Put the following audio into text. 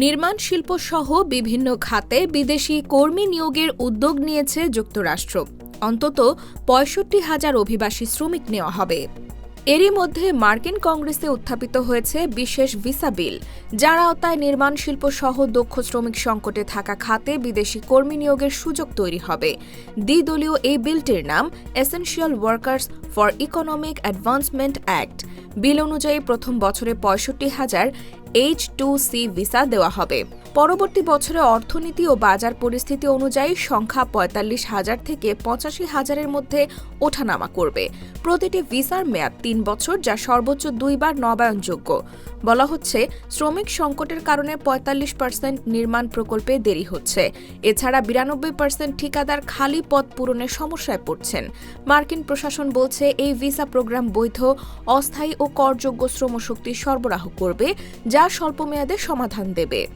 নির্মাণ শিল্প সহ বিভিন্ন খাতে বিদেশি কর্মী নিয়োগের উদ্যোগ নিয়েছে যুক্তরাষ্ট্র। অন্তত পঁয়ষট্টি হাজার অভিবাসী শ্রমিক নেওয়া হবে। এরই মধ্যে মার্কিন কংগ্রেসে উত্থাপিত হয়েছে বিশেষ ভিসা বিল, যার আওতায় নির্মাণ শিল্প সহ দক্ষ শ্রমিক সংকটে থাকা খাতে বিদেশি কর্মী নিয়োগের সুযোগ তৈরি হবে। দ্বিদলীয় এই বিলটির নাম essential workers for economic advancement act bill অনুযায়ী প্রথম বছরে পঁয়ষট্টি হাজার এইচ টু সি ভিসা দেওয়া হবে। পরবর্তী বছরে অর্থনীতি ও বাজার পরিস্থিতি অনুযায়ী সংখ্যা পঁয়তাল্লিশ হাজার থেকে পঁচাশি হাজারের মধ্যে ওঠানামা করবে। প্রতিটি ভিসার মেয়াদ তিন বছর, যা সর্বোচ্চ দুইবার নবায়নযোগ্য। বলা হচ্ছে, শ্রমিক সংকটের কারণে পঁয়তাল্লিশ পার্সেন্ট নির্মাণ প্রকল্পে দেরি হচ্ছে। এছাড়া বিরানব্বই পার্সেন্ট ঠিকাদার খালি পদ পূরণের সমস্যায় পড়ছেন। মার্কিন প্রশাসন বলছে, এই ভিসা প্রোগ্রাম বৈধ, অস্থায়ী করযোগ্য শ্রমশক্তি সরবরাহ করবে যা স্বল্পমেয়াদে সমাধান দেবে।